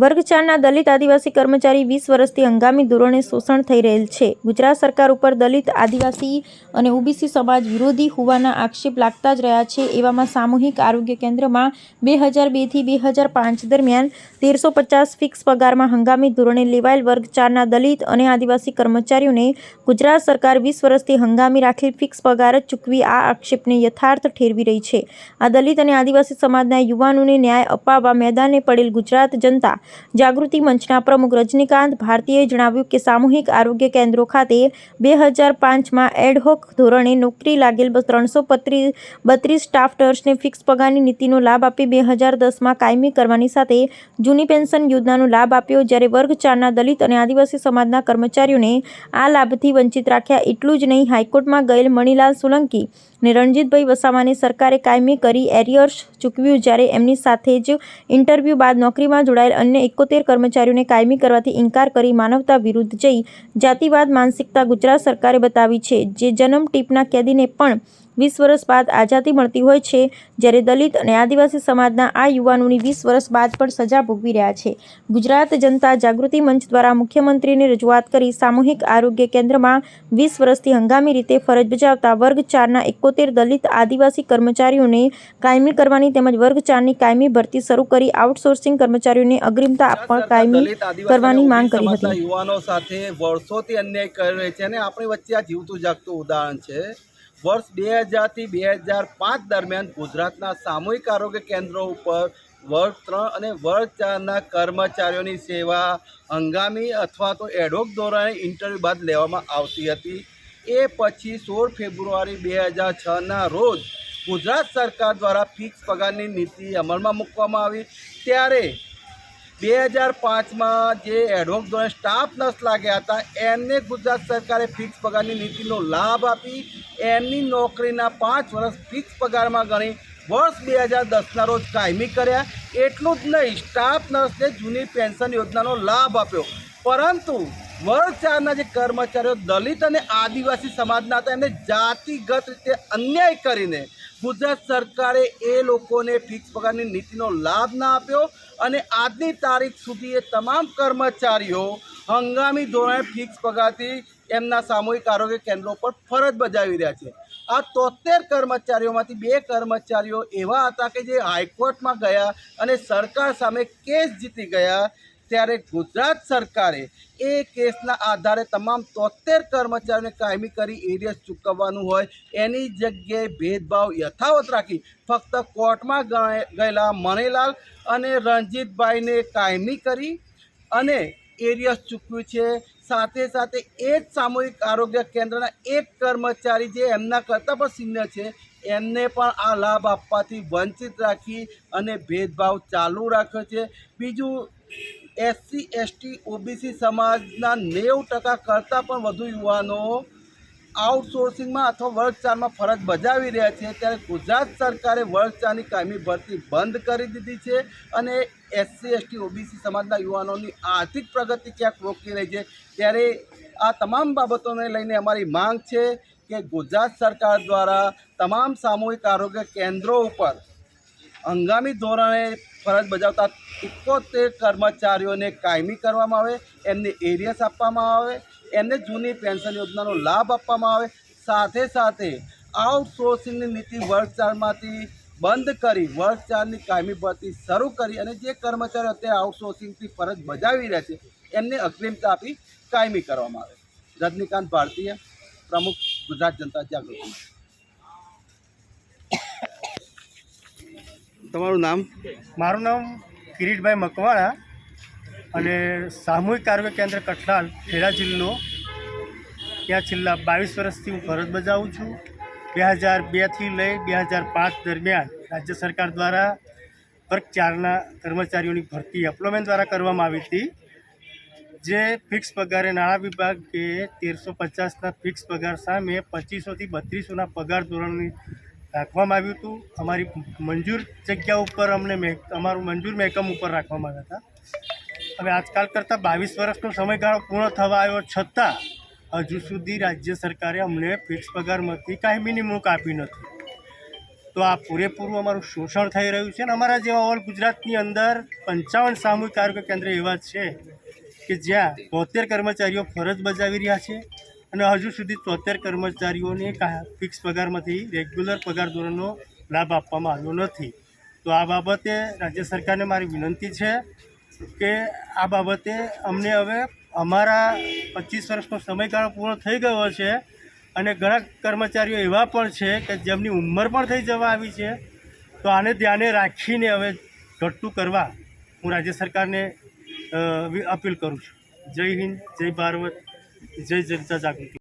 વર્ગ ચારના દલિત આદિવાસી કર્મચારી વીસ વર્ષથી હંગામી ધોરણે શોષણ થઈ રહેલ છે. ગુજરાત સરકાર ઉપર દલિત, આદિવાસી અને ઓબીસી સમાજ વિરોધી હોવાના આક્ષેપ લાગતા જ રહ્યા છે. એવામાં સામૂહિક આરોગ્ય કેન્દ્રમાં બે હજાર બેથી બે હજાર પાંચ દરમિયાન તેરસો પચાસ ફિક્સ પગારમાં હંગામી ધોરણે લેવાયેલ વર્ગ ચારના દલિત અને આદિવાસી કર્મચારીઓને ગુજરાત સરકાર વીસ વર્ષથી હંગામી રાખેલ ફિક્સ પગાર જ ચૂકવી આ આક્ષેપને યથાર્થ ઠેરવી રહી છે. આ દલિત અને આદિવાસી સમાજના યુવાનોને ન્યાય અપાવવા મેદાને પડેલ ગુજરાત જનતા જાગૃતિ મંચના પ્રમુખ રજનીકાંત ભારતીએ જણાવ્યું કે સામૂહિક આરોગ્ય કેન્દ્રો ખાતે બે હજાર પાંચમાં એડહોક ધોરણે નોકરી લાગેલ ત્રણસો બત્રીસ સ્ટાફ નર્સને ફિક્સ પગારની નીતિનો લાભ આપી બે હજાર દસમાં કાયમી કરવાની સાથે જૂની પેન્શન યોજનાનો લાભ આપ્યો. જ્યારે વર્ગ ચારના દલિત અને આદિવાસી સમાજના કર્મચારીઓને આ લાભથી વંચિત રાખ્યા એટલું જ નહીં, હાઈકોર્ટમાં ગયેલ મણિલાલ સોલંકી ને રણજીતભાઈ વસાવાને સરકારે કાયમી કરી એરિયર્સ ચૂકવ્યું જ્યારે એમની સાથે જ ઇન્ટરવ્યૂ બાદ નોકરીમાં જોડાયેલ અન્ય એકોતેર કર્મચારીઓને કાયમી કરવાથી ઇન્કાર કરી માનવતા વિરુદ્ધ જઈ જાતિવાદ, માનસિકતા ગુજરાત સરકારે બતાવી છે. જે જન્મ ટીપના કેદીને પણ વીસ વર્ષ બાદ આઝાદી મળતી હોય છે જ્યારે દલિત અને આદિવાસી સમાજના આ યુવાનોની વીસ વર્ષ બાદ પણ સજા ભોગવી રહ્યા છે. ગુજરાત જનતા જાગૃતિ મંચ દ્વારા મુખ્યમંત્રીને રજૂઆત કરી સામૂહિક આરોગ્ય કેન્દ્રમાં વીસ વર્ષથી હંગામી રીતે ફરજ બજાવતા વર્ગ ચારના એકોતેર દલિત આદિવાસી કર્મચારીઓને કાયમી કરવાની તેમજ વર્ગ ચારની કાયમી ભરતી શરૂ કરી આઉટસોર્સિંગ કર્મચારીઓને અગ્રિમતા આપવા કાયમી કરવાની માંગ કરી હતી. યુવાનો સાથે વર્ષોથી અન્યાય કરે છે અને આપણી વચ્ચે આ જીવતું જાગતું ઉદાહરણ છે. વર્ષ બે હજારથી બે હજાર પાંચ દરમિયાન ગુજરાતના સામૂહિક આરોગ્ય કેન્દ્રો ઉપર વર્ગ ત્રણ અને વર્ગ ચારના કર્મચારીઓની સેવા હંગામી અથવા તો એડહોક ધોરણે ઇન્ટરવ્યૂ બાદ લેવામાં આવતી હતી. એ પછી સોળ ફેબ્રુઆરી બે હજાર છના રોજ ગુજરાત સરકાર દ્વારા ફિક્સ પગારની નીતિ અમલમાં મૂકવામાં આવી. ત્યારે બે હજાર પાંચમાં જે એડવોક ધોરણે સ્ટાફ નર્સ લાગ્યા હતા, એમને ગુજરાત સરકારે ફિક્સ પગારની નીતિનો લાભ આપી. એમની નોકરીના પાંચ વર્ષ ફિક્સ પગારમાં ગણી વર્ષ બે હજાર દસના રોજ કાયમી કર્યા. એટલું જ નહીં સ્ટાફ નર્સને જૂની પેન્શન યોજનાનો લાભ આપ્યો. પરંતુ વર્ગ ચારના જે કર્મચારીઓ દલિત અને આદિવાસી સમાજના હતા, એમને જાતિગત રીતે અન્યાય કરીને ગુજરાત સરકારે એ લોકોને ફિક્સ પગારની નીતિનો લાભ ના આપ્યો અને આજની તારીખ સુધી એ તમામ કર્મચારીઓ હંગામી ધોરણે ફિક્સ પગારથી એમના સામૂહિક આરોગ્ય કેન્દ્રો પર ફરજ બજાવી રહ્યા છે. આ તોતેર કર્મચારીઓમાંથી બે કર્મચારીઓ એવા હતા કે જે હાઈકોર્ટમાં ગયા અને સરકાર સામે કેસ જીતી ગયા. ત્યારે ગુજરાત સરકારે એ કેસના આધારે તમામ તોતેર કર્મચારીઓને કાયમી કરી એરિયસ ચૂકવવાનું હોય, એની જગ્યાએ ભેદભાવ યથાવત રાખી ફક્ત કોર્ટમાં ગયેલા મણીલાલ અને રણજીતભાઈને કાયમી કરી અને એરિયસ ચૂકવ્યું છે. સાથે સાથે એ જ સામૂહિક આરોગ્ય કેન્દ્રના એક કર્મચારી જે એમના કરતાં પણ સિનિયર છે, એમને પણ આ લાભ આપવાથી વંચિત રાખી અને ભેદભાવ ચાલુ રાખ્યો છે. બીજું, એસસી, એસટી, ઓબીસી સમાજના નેવું ટકા કરતાં પણ વધુ યુવાનો આઉટસોર્સિંગમાં અથવા વર્ગચારમાં ફરજ બજાવી રહ્યા છે ત્યારે ગુજરાત સરકારે વર્ગચારની કાયમી ભરતી બંધ કરી દીધી છે અને એસસી, એસટી, ઓબીસી સમાજના યુવાનોની આર્થિક પ્રગતિ ક્યાંક રોકી રહી છે. ત્યારે આ તમામ બાબતોને લઈને અમારી માંગ છે કે ગુજરાત સરકાર દ્વારા તમામ સામૂહિક આરોગ્ય કેન્દ્રો ઉપર હંગામી ધોરણે ફરજ બજાવતા એકોતેર કર્મચારીઓને કાયમી કરવામાં આવે, એમને એરિયસ આપવામાં આવે, એમને જૂની પેન્શન યોજનાનો લાભ આપવામાં આવે, સાથે સાથે આઉટસોર્સિંગની નીતિ વર્ષચાળમાંથી બંધ કરી વર્ષચાળની કાયમી ભરતી શરૂ કરી અને જે કર્મચારીઓ અત્યારે આઉટસોર્સિંગથી ફરજ બજાવી રહ્યા છે, એમને અગ્રિમતા આપી કાયમી કરવામાં આવે. રજનીકાંત ભારતીય, પ્રમુખ ગુજરાત જનતા જાગૃતિ. તમારું નામ? મારું નામ કિરીટભાઈ મકવાણા અને સામૂહિક આરોગ્ય કેન્દ્ર કઠલાલ ખેડા જિલ્લો. ત્યાં છેલ્લા બાવીસ વર્ષથી હું ફરજ બજાવું છું. બે હજાર બેથી લઈ બે હજાર પાંચ દરમિયાન રાજ્ય સરકાર દ્વારા વર્ગ ચારના કર્મચારીઓની ભરતી એપ્લોમેન્ટ દ્વારા કરવામાં આવી હતી. જે ફિક્સ પગારે નાણાં વિભાગે તેરસો પચાસના ફિક્સ પગાર સામે પચીસોથી બત્રીસોના પગાર ધોરણની રાખવામાં આવ્યું હતું. અમારી મંજૂર જગ્યા ઉપર અમને મેં, અમારું મંજૂર મહેકમ ઉપર રાખવામાં આવ્યા હતા. હવે આજકાલ કરતાં બાવીસ વર્ષનો સમયગાળો પૂર્ણ થવા આવ્યો છતાં, હજુ સુધી રાજ્ય સરકારે અમને ફિક્સ પગારમાંથી કાંઈ મિનિમમ આપી નથી. તો આ પૂરેપૂરું અમારું શોષણ થઈ રહ્યું છે અને અમારા જેવા ઓલ ગુજરાતની અંદર પંચાવન સામૂહિક આરોગ્ય કેન્દ્ર એવા છે કે જ્યાં તોતેર કર્મચારીઓ ફરજ બજાવી રહ્યા છે. અને હજુ સુધી તોતેર કર્મચારીઓને ફિક્સ પગારમાંથી રેગ્યુલર પગાર ધોરણનો લાભ આપવામાં આવ્યો નથી. તો આ બાબતે રાજ્ય સરકારને મારી વિનંતી છે કે આ બાબતે અમને હવે અમારા પચીસ વર્ષનો સમયગાળો પૂરો થઈ ગયો છે અને ઘણા કર્મચારીઓ એવા પણ છે કે જેમની ઉંમર પણ થઈ જવા આવી છે. તો આને ધ્યાને રાખીને હવે ઘટતું કરવા હું રાજ્ય સરકારને અપીલ કરું છું. જય હિન્દ, જય ભારત. જય જનતા જાગૃતિ